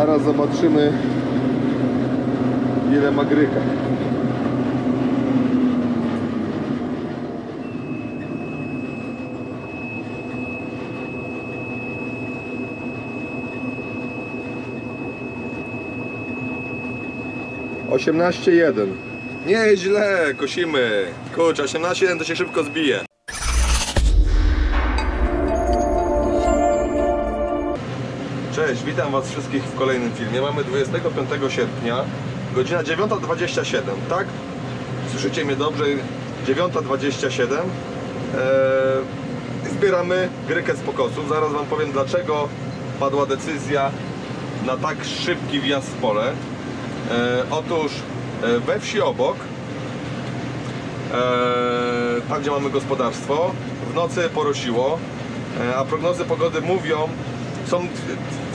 Zaraz zobaczymy ile ma gryka. Osiemnaście jeden. Nieźle, kosimy. Kurczę, 18.1 to się szybko zbije. Cześć, witam Was wszystkich w kolejnym filmie. Mamy 25 sierpnia, godzina 9.27, tak? Słyszycie mnie dobrze? 9.27. Eee, zbieramy grykę z pokosów. Zaraz Wam powiem, dlaczego padła decyzja na tak szybki wjazd w pole. Eee, otóż e, we wsi obok, eee, tam gdzie mamy gospodarstwo, w nocy porosiło, e, a prognozy pogody mówią, są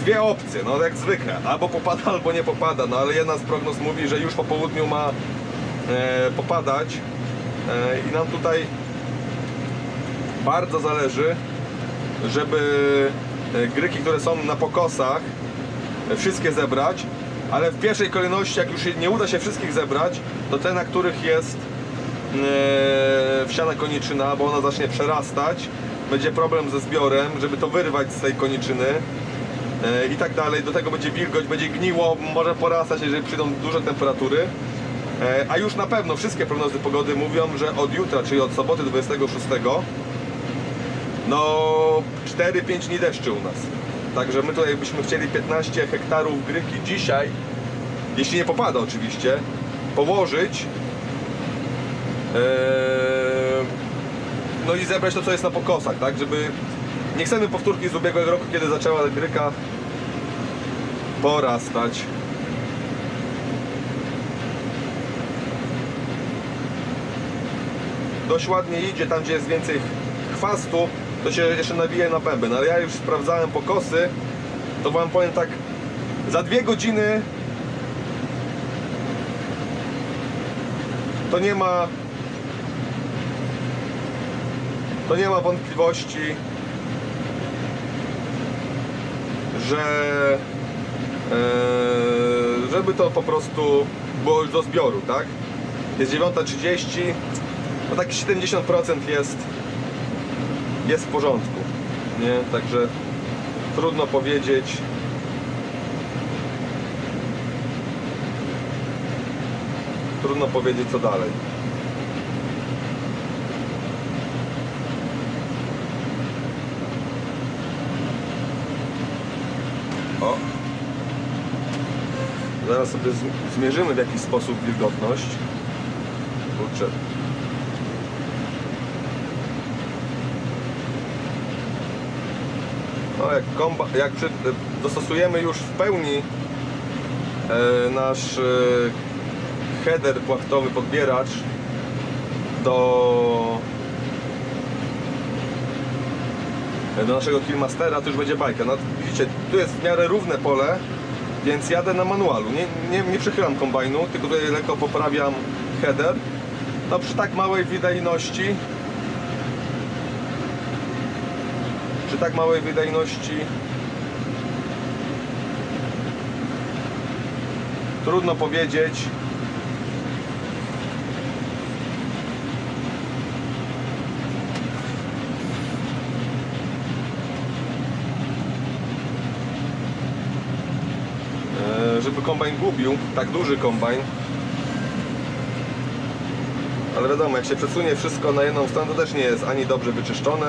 dwie opcje, no jak zwykle, albo popada, albo nie popada, no ale jedna z prognoz mówi, że już po południu ma e, popadać. E, i nam tutaj bardzo zależy, żeby e, gryki, które są na pokosach, wszystkie zebrać, ale w pierwszej kolejności, jak już nie uda się wszystkich zebrać, to te, na których jest e, wsiana koniczyna, bo ona zacznie przerastać, będzie problem ze zbiorem, żeby to wyrwać z tej koniczyny i tak dalej. Do tego będzie wilgoć, będzie gniło, może porastać, jeżeli przyjdą duże temperatury. E, A już na pewno wszystkie prognozy pogody mówią, że od jutra, czyli od soboty 26, no 4-5 dni deszczy u nas. Także my tutaj byśmy chcieli 15 hektarów gryki dzisiaj, jeśli nie popada oczywiście, położyć. Eee, no i zebrać to, co jest na pokosach, tak? Żeby nie chcemy powtórki z ubiegłego roku, kiedy zaczęła gryka porastać. Dość ładnie idzie tam, gdzie jest więcej chwastu, to się jeszcze nawija na bęben, ale ja już sprawdzałem pokosy, to wam powiem tak, za dwie godziny to nie ma to nie ma wątpliwości, że e, żeby to po prostu było już do zbioru, tak? Jest 9.30, no tak 70% jest jest w porządku, nie? Także trudno powiedzieć. Trudno powiedzieć co dalej. Zaraz sobie zmierzymy w jakiś sposób wilgotność. Kurczę. No jak, jak przy, dostosujemy już w pełni e, nasz e, header płachtowy podbieracz do do naszego Killmastera, to już będzie bajka. No, widzicie, tu jest w miarę równe pole, więc jadę na manualu. Nie, nie, nie przychylam kombajnu, tylko tutaj lekko poprawiam header. No przy tak małej wydajności przy tak małej wydajności trudno powiedzieć e, żeby kombajn gubił, tak duży kombajn ale wiadomo, jak się przesunie wszystko na jedną stronę, to też nie jest ani dobrze wyczyszczone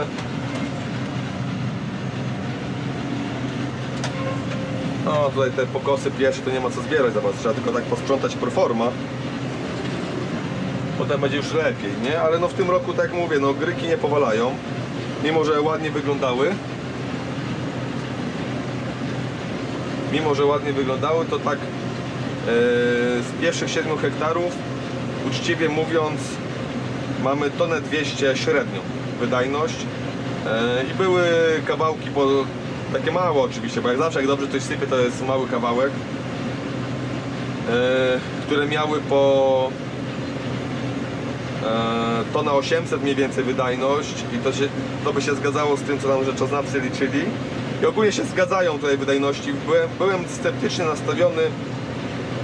No tutaj te pokosy pierwsze to nie ma co zbierać za trzeba tylko tak posprzątać pro forma. Potem będzie już lepiej, nie? Ale no w tym roku, tak mówię, no gryki nie powalają. Mimo, że ładnie wyglądały. Mimo, że ładnie wyglądały, to tak e, z pierwszych 7 hektarów, uczciwie mówiąc, mamy tonę 200 średnią wydajność. E, I były kawałki po takie małe oczywiście, bo jak zawsze jak dobrze coś sypie, to jest mały kawałek, e, które miały po e, tona 800 mniej więcej wydajność i to, się, to by się zgadzało z tym, co nam rzeczoznawcy liczyli. I ogólnie się zgadzają tutaj wydajności. Byłem, byłem sceptycznie nastawiony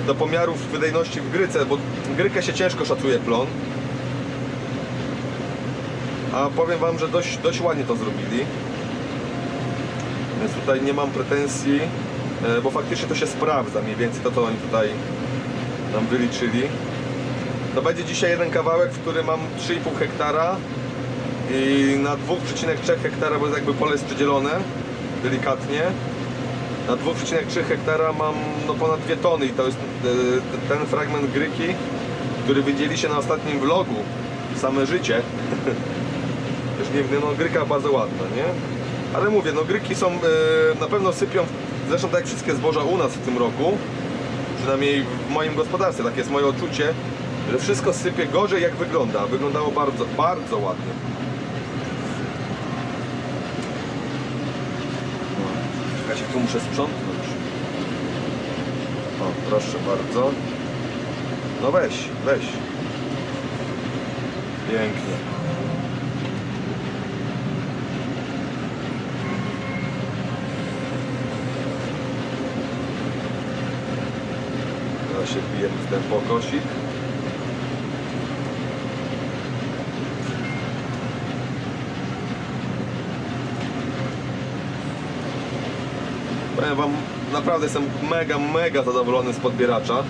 do pomiarów wydajności w gryce, bo grykę się ciężko szacuje plon. A powiem Wam, że dość, dość ładnie to zrobili. Więc tutaj nie mam pretensji, e, bo faktycznie to się sprawdza mniej więcej to, co oni tutaj nam wyliczyli. To będzie dzisiaj jeden kawałek, w którym mam 3,5 hektara i na 2,3 hektara, bo jest jakby pole jest przydzielone delikatnie. Na 2,3 hektara mam no, ponad 2 tony i to jest e, ten fragment gryki, który widzieliście na ostatnim vlogu, same życie. Też nie no gryka bardzo ładna, nie? Ale mówię, no gryki są, e, na pewno sypią, zresztą tak jak wszystkie zboża u nas w tym roku, przynajmniej w moim gospodarstwie, takie jest moje odczucie, że wszystko sypie gorzej jak wygląda. Wyglądało bardzo, bardzo ładnie. Czekajcie, tu muszę sprzątnąć. O, proszę bardzo. No weź, weź. Pięknie. Teraz się wbijemy w ten pokosik. Powiem wam, naprawdę jestem mega, mega zadowolony z podbieracza.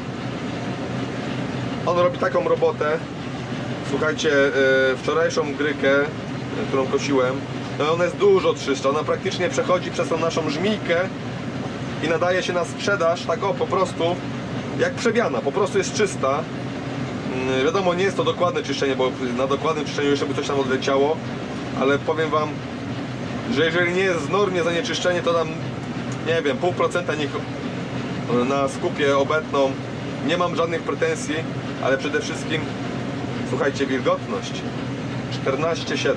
On robi taką robotę. Słuchajcie, e, wczorajszą grykę, e, którą kosiłem, no ona jest dużo trzystsza. Ona praktycznie przechodzi przez tą naszą żmijkę i nadaje się na sprzedaż, tak o, po prostu jak przewiana, po prostu jest czysta. Mm, Wiadomo, nie jest to dokładne czyszczenie, bo na dokładnym czyszczeniu jeszcze by coś tam odleciało, ale powiem Wam, że jeżeli nie jest w normie zanieczyszczenie, to tam, nie wiem, pół procenta niech na skupie obetną. Nie mam żadnych pretensji, ale przede wszystkim, słuchajcie, wilgotność 14,7.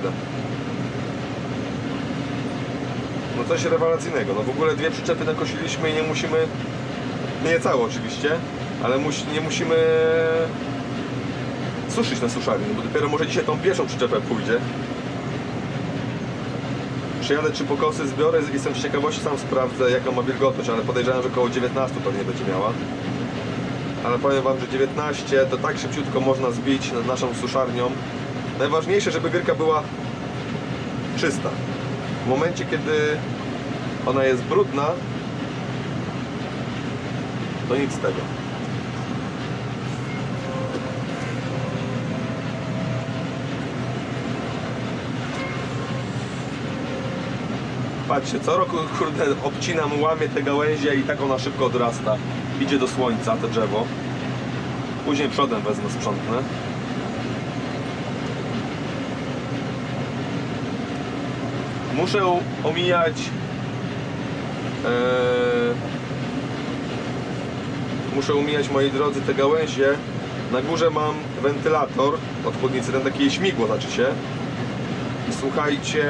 No coś rewelacyjnego. No w ogóle dwie przyczepy nakosiliśmy i nie musimy, nie całe oczywiście, ale nie musimy suszyć na suszarni, bo dopiero może dzisiaj tą pierwszą przyczepę pójdzie. Przyjadę trzy pokosy, zbiorę i jestem z ciekawości sam sprawdzę jaką ma wilgotność, ale podejrzewam, że około 19 pewnie będzie miała. Ale powiem Wam, że 19 to tak szybciutko można zbić nad naszą suszarnią. Najważniejsze, żeby gryka była czysta. W momencie, kiedy ona jest brudna, to nic z tego. Patrzcie, co roku kurde obcinam, łamię te gałęzie i tak ona szybko odrasta. Idzie do słońca to drzewo. Później przodem wezmę, sprzątnę. Muszę omijać e, muszę umijać moi drodzy te gałęzie. Na górze mam wentylator od chłodnicy, ten takie śmigło znaczy się. I słuchajcie,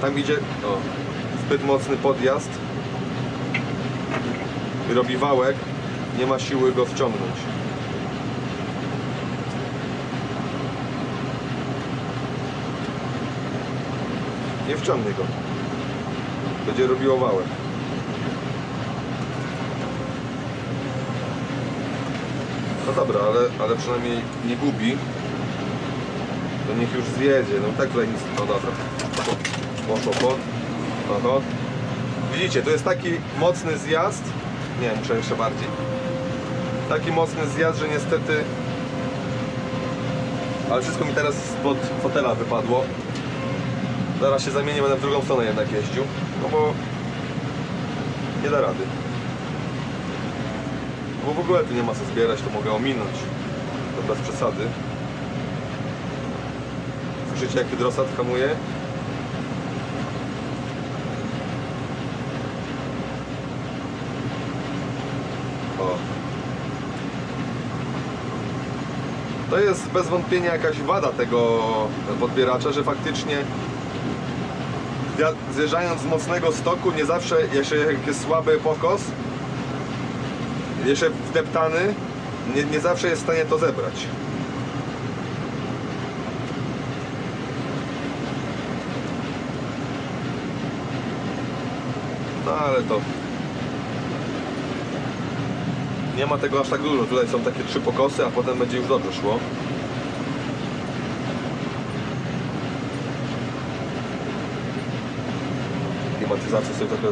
tam idzie o, zbyt mocny podjazd robi wałek, nie ma siły go wciągnąć. Nie wciągnie go. Będzie robiło wałek. No dobra, ale, ale przynajmniej nie gubi. To niech już zjedzie. No tak tutaj nic. No dobra. Poszło po. Widzicie, to jest taki mocny zjazd. Nie, muszę jeszcze bardziej. Taki mocny zjazd, że niestety. Ale wszystko mi teraz spod fotela wypadło. Zaraz się zamienię, będę w drugą stronę jednak jeździł. No bo nie da rady. Bo w ogóle tu nie ma co zbierać, to mogę ominąć. To bez przesady. Słyszycie jak hydrostat hamuje? To jest bez wątpienia jakaś wada tego podbieracza, że faktycznie zjeżdżając z mocnego stoku nie zawsze, jeszcze jak jest słaby pokos, jeszcze wdeptany, nie, nie zawsze jest w stanie to zebrać. No ale to... Nie ma tego aż tak dużo. Tutaj są takie trzy pokosy, a potem będzie już dobrze szło. Klimatyzację sobie trochę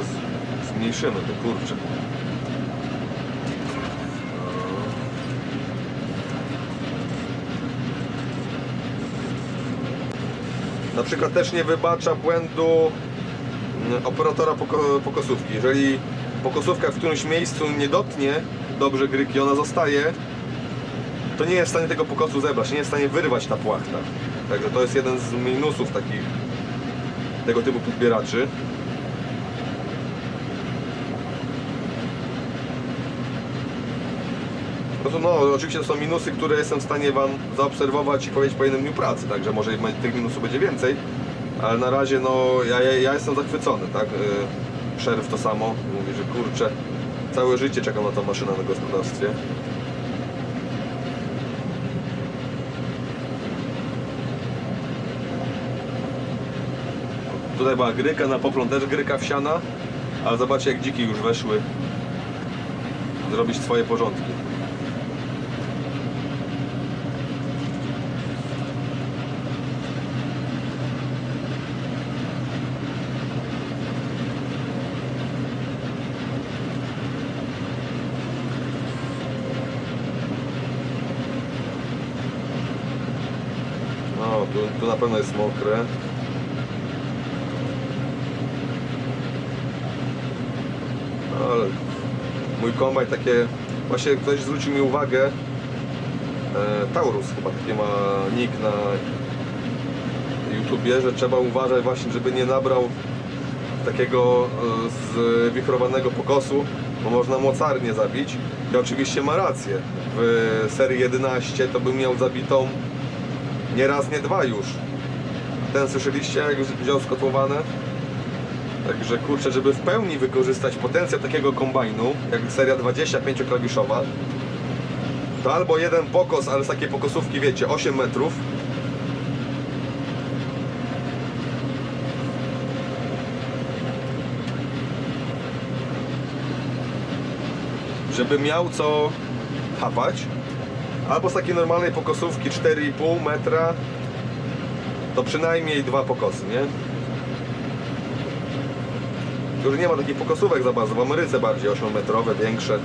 zmniejszymy, to kurczę. Na przykład też nie wybacza błędu mm, operatora poko pokosówki. Jeżeli pokosówka w którymś miejscu nie dotnie dobrze gryki, ona zostaje, to nie jest w stanie tego pokosu zebrać, nie jest w stanie wyrwać ta płachta. Także to jest jeden z minusów takich tego typu podbieraczy. No to no, oczywiście to są minusy, które jestem w stanie Wam zaobserwować i powiedzieć po jednym dniu pracy, także może tych minusów będzie więcej, ale na razie no ja, ja, jestem zachwycony, tak? Yy, Szerw to samo, mówi, że kurczę, całe życie czekam na tą maszynę na gospodarstwie. Tutaj była gryka, na poplon też gryka wsiana, ale zobaczcie jak dziki już weszły zrobić swoje porządki. No, tu, tu na pewno jest mokre. Ale mój kombaj takie, właśnie ktoś zwrócił mi uwagę, e, Taurus chyba taki ma nick na YouTubie, że trzeba uważać właśnie, żeby nie nabrał takiego e, zwichrowanego pokosu, bo można mocarnie zabić. I oczywiście ma rację. W serii 11 to bym miał zabitą nie raz, nie dwa już. Ten słyszeliście, jak już wziął skotłowane? Także kurczę, żeby w pełni wykorzystać potencjał takiego kombajnu, jak seria 25-klawiszowa, to albo jeden pokos, ale z takiej pokosówki, wiecie, 8 metrów, żeby miał co chapać, albo z takiej normalnej pokosówki 4,5 metra, to przynajmniej dwa pokosy, nie? Już nie ma takich pokosówek za bardzo, w Ameryce bardziej 8-metrowe, większe.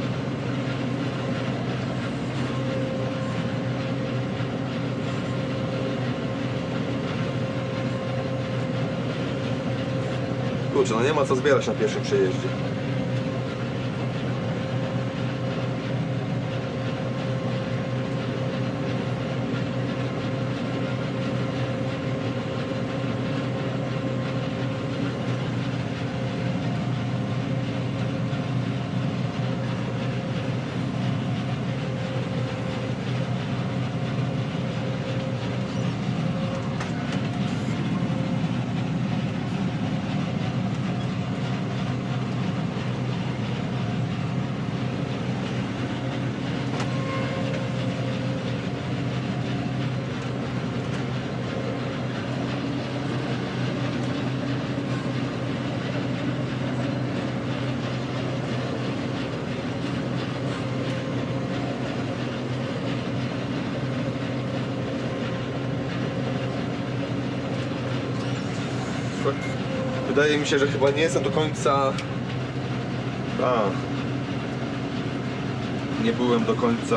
Kurczę, no nie ma co zbierać na pierwszym przejeździe. Wydaje mi się, że chyba nie jestem do końca. A. Nie byłem do końca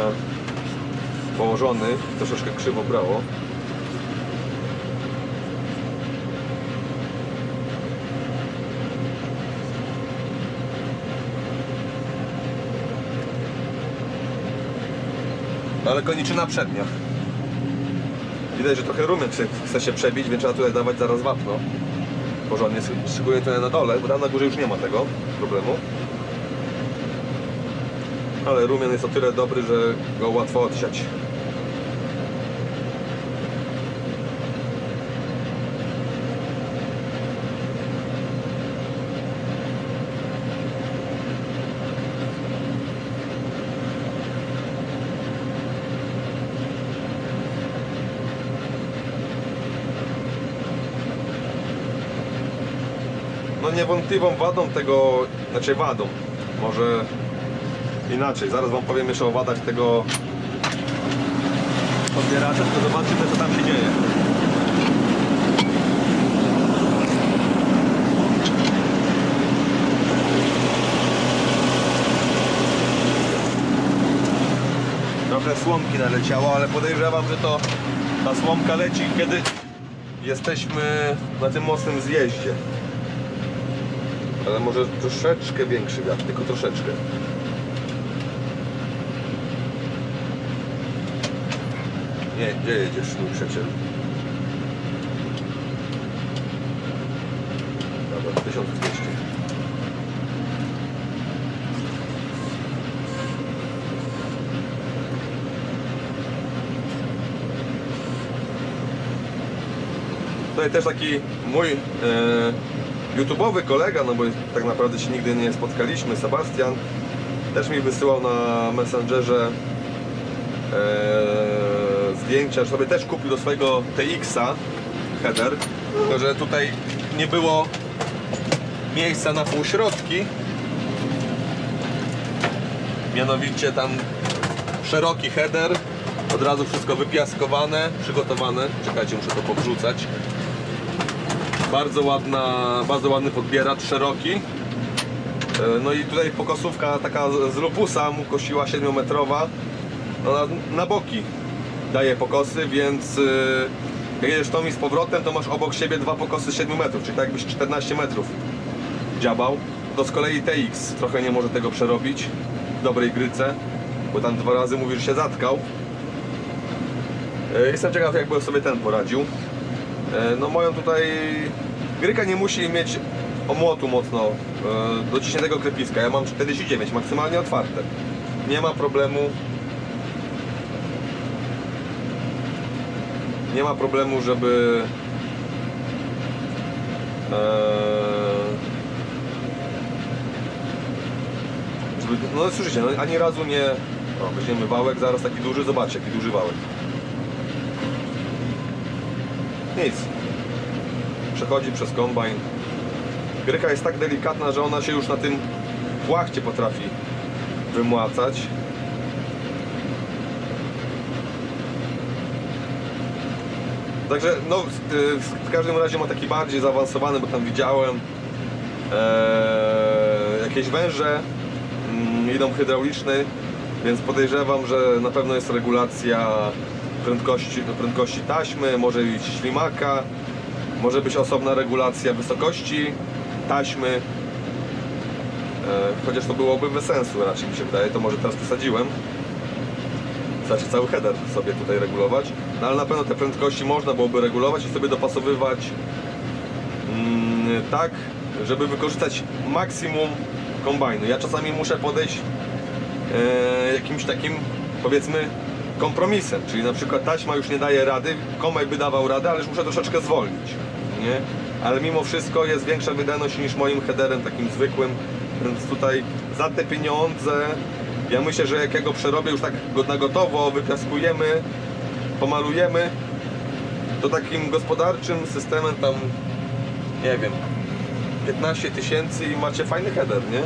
położony. Troszeczkę krzywo brało. Ale koniczyna przednia. Widać, że trochę chce, chce się przebić, więc trzeba tutaj dawać zaraz wapno porządnie. Szykuję tutaj na dole, bo tam na górze już nie ma tego problemu. Ale rumian jest o tyle dobry, że go łatwo odsiać. Niewątpliwą wadą tego, znaczy wadą, może inaczej, zaraz wam powiem jeszcze o wadach tego podbieracza, tylko zobaczymy co tam się dzieje. Trochę słomki naleciało, ale podejrzewam, że to ta słomka leci, kiedy jesteśmy na tym mocnym zjeździe. Ale może troszeczkę większy wiatr, tylko troszeczkę. Nie, gdzie jedziesz, mój przyjaciel? Dobra, 1200. Tutaj też taki mój e, YouTube'owy kolega, no bo tak naprawdę się nigdy nie spotkaliśmy, Sebastian, też mi wysyłał na Messengerze e, zdjęcia, że sobie też kupił do swojego TX-a header, tylko że tutaj nie było miejsca na półśrodki. Mianowicie tam szeroki header, od razu wszystko wypiaskowane, przygotowane. Czekajcie, muszę to powrzucać. Bardzo ładna, bardzo ładny podbieracz, szeroki. E, No i tutaj pokosówka taka z- lupusa mu kosiła 7-metrowa. No na, boki daje pokosy, więc y, jak jedziesz tą i z powrotem, to masz obok siebie dwa pokosy 7 metrów, czyli tak jakbyś 14 metrów dziabał. To z kolei TX trochę nie może tego przerobić w dobrej gryce, bo tam dwa razy mówi, że się zatkał. E, Jestem ciekaw, jakby sobie ten poradził. E, No moją tutaj gryka nie musi mieć omłotu mocno e, dociśniętego klepiska. Ja mam 49, maksymalnie otwarte. Nie ma problemu. Nie ma problemu, e, żeby, no słyszycie, no, ani razu nie o, weźmiemy wałek, zaraz taki duży, zobaczcie jaki duży wałek nic. Przechodzi przez kombajn. Gryka jest tak delikatna, że ona się już na tym płachcie potrafi wymłacać. Także no, w- każdym razie ma taki bardziej zaawansowany, bo tam widziałem e, jakieś węże mm, idą hydrauliczne, więc podejrzewam, że na pewno jest regulacja prędkości, prędkości taśmy, może być ślimaka, może być osobna regulacja wysokości taśmy. E, chociaż to byłoby bez sensu raczej mi się wydaje, to może teraz przesadziłem. Znaczy cały header sobie tutaj regulować, no ale na pewno te prędkości można byłoby regulować i sobie dopasowywać mm, tak, żeby wykorzystać maksimum kombajnu. Ja czasami muszę podejść e, jakimś takim powiedzmy kompromisem, czyli na przykład taśma już nie daje rady, kombaj by dawał radę, ale już muszę troszeczkę zwolnić, nie? Ale mimo wszystko jest większa wydajność niż moim headerem takim zwykłym, więc tutaj za te pieniądze ja myślę, że jak ja go przerobię już tak na gotowo, wypiaskujemy, pomalujemy, to takim gospodarczym systemem tam, nie wiem, 15 tysięcy i macie fajny header, nie?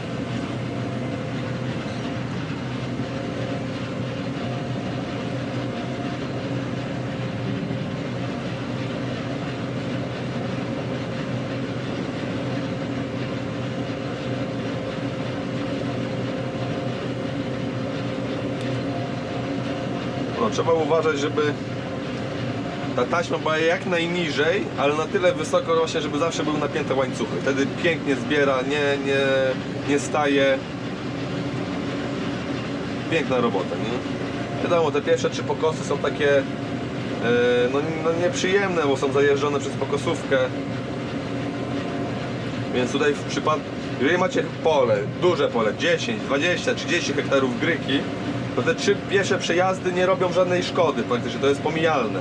No, trzeba uważać, żeby ta taśma była jak najniżej, ale na tyle wysoko rośnie, żeby zawsze były napięte łańcuchy. Wtedy pięknie zbiera, nie, nie, nie staje. Piękna robota, nie? Wiadomo, te pierwsze trzy pokosy są takie e, no, no nieprzyjemne, bo są zajeżdżone przez pokosówkę. Więc tutaj w przypadku, jeżeli macie pole, duże pole, 10, 20, 30 hektarów gryki, to te trzy pierwsze przejazdy nie robią żadnej szkody, praktycznie to jest pomijalne.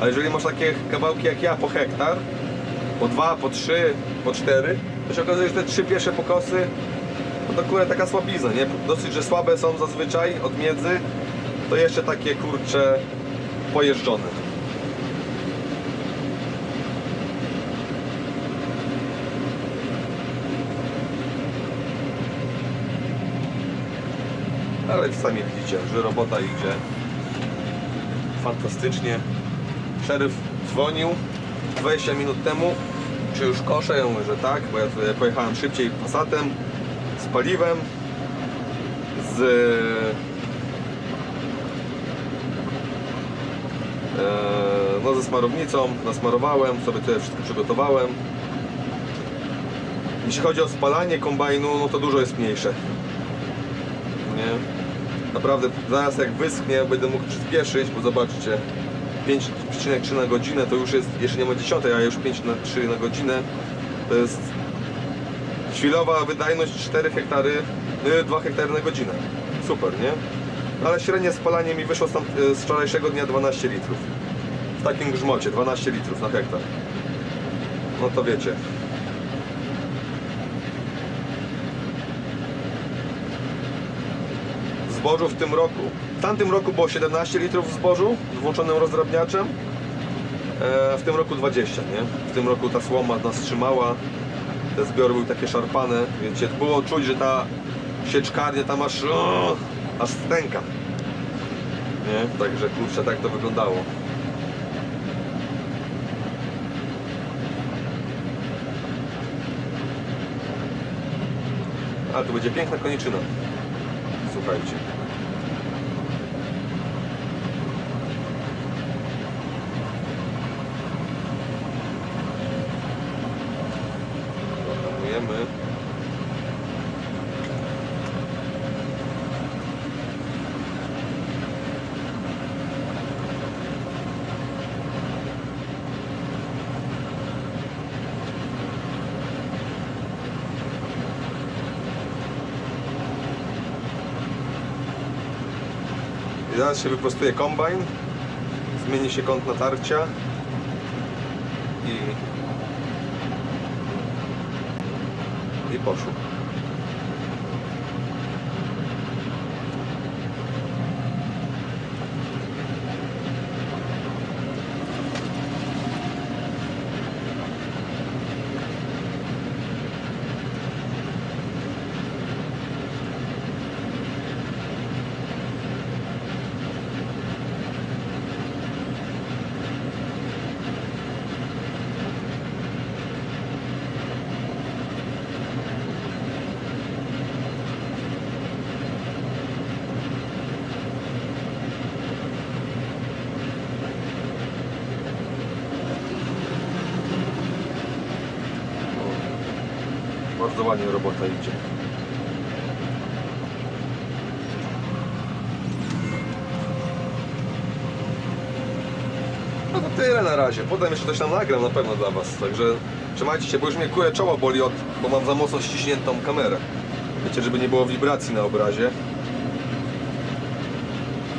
Ale jeżeli masz takie kawałki jak ja po hektar, po dwa, po trzy, po cztery, to się okazuje, że te trzy pierwsze pokosy, no to kurę taka słabizna, nie? Dosyć, że słabe są zazwyczaj od miedzy, to jeszcze takie kurcze pojeżdżone. Ale sami widzicie, że robota idzie fantastycznie. Szeryf dzwonił 20 minut temu, czy już koszę? Ja mówię, że tak, bo ja tutaj pojechałem szybciej Passatem z paliwem, z e, no ze smarownicą, nasmarowałem, sobie tutaj wszystko przygotowałem. Jeśli chodzi o spalanie kombajnu, no to dużo jest mniejsze. Nie? Naprawdę, zaraz jak wyschnie, będę mógł przyspieszyć, bo zobaczcie, 5,3 na godzinę to już jest, jeszcze nie ma 10, a już 5 na 3 na godzinę. To jest chwilowa wydajność 4 hektary, y, 2 hektary na godzinę. Super, nie? Ale średnie spalanie mi wyszło y, z wczorajszego dnia 12 litrów. W takim grzmocie, 12 litrów na hektar. No to wiecie. Zbożu w tym roku. W tamtym roku było 17 litrów w zbożu z włączonym rozdrabniaczem. E, w tym roku 20, nie? W tym roku ta słoma nas trzymała. Te zbiory były takie szarpane, wiecie, było czuć, że ta sieczkarnia tam aż, o, aż stęka. Nie? Także kurczę, tak to wyglądało. Ale to będzie piękna koniczyna. Słuchajcie. Zaraz się wyprostuje kombajn, zmieni się kąt natarcia i, i poszło. Ładnie robota idzie. No to tyle na razie. Potem jeszcze coś tam nagram na pewno dla Was. Także trzymajcie się, bo już mnie kuje czoło boli, od, bo mam za mocno ściśniętą kamerę. Wiecie, żeby nie było wibracji na obrazie.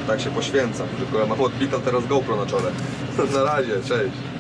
Tak się poświęcam, tylko ja mam odbitą teraz GoPro na czole. na razie, cześć.